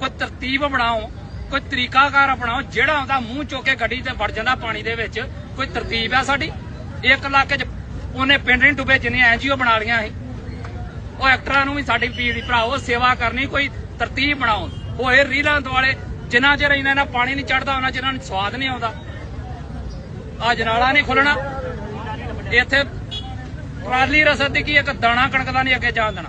ਕੋਈ ਤਰਤੀਬ ਬਣਾਓ, ਕੋਈ ਤਰੀਕਾਕਾਰ ਅਪਣਾਓ ਜਿਹੜਾ ਆਉਂਦਾ ਮੂੰਹ ਚੁੱਕ ਕੇ ਗੱਡੀ ਤੇ ਵੜ ਜਾਂਦਾ ਪਾਣੀ ਦੇ ਵਿੱਚ, ਕੋਈ ਤਰਤੀਬ ਆ ਸਾਡੀ? ਇੱਕ ਇਲਾਕੇ 'ਚ ਉਹਨੇ ਪਿੰਡ ਨਹੀਂ ਡੁੱਬੇ ਜਿੰਨੀਆਂ ਐਨਜੀਓ ਬਣਾ ਲੀਆਂ ਸੀ। ਉਹ ਐਕਟਰਾਂ ਨੂੰ ਵੀ ਸਾਡੀ ਪੀੜੀ ਭਰਾਓ ਸੇਵਾ ਕਰਨੀ, ਕੋਈ ਤਰਤੀਬ ਬਣਾਓ। ਹੋਏ ਰੀਲਾਂ ਦੁਆਲੇ, ਜਿੰਨਾ ਚਿਰ ਇਹਨਾਂ ਨਾਲ ਪਾਣੀ ਨਹੀਂ ਚੜਦਾ, ਉਹਨਾਂ ਚਿਰ ਇਹਨਾਂ ਨੂੰ ਸਵਾਦ ਨਹੀਂ ਆਉਂਦਾ। ਆ ਜਨਾਲਾ ਨਹੀਂ ਖੁੱਲਣਾ। ਇੱਥੇ ਟਰਾਲੀ ਰਸਦ ਦੀ ਕੀ ਇੱਕ ਦਾਣਾ ਕਣਕ ਦਾ ਨਹੀਂ ਅੱਗੇ ਜਾਣ ਦੇਣਾ।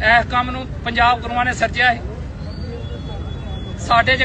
ਇਸ ਕੰਮ ਨੂੰ ਪੰਜਾਬ ਗੁਰੂਆਂ ਨੇ ਸਿਰਜਿਆ ਸੀ ਸਾਡੇ ਚ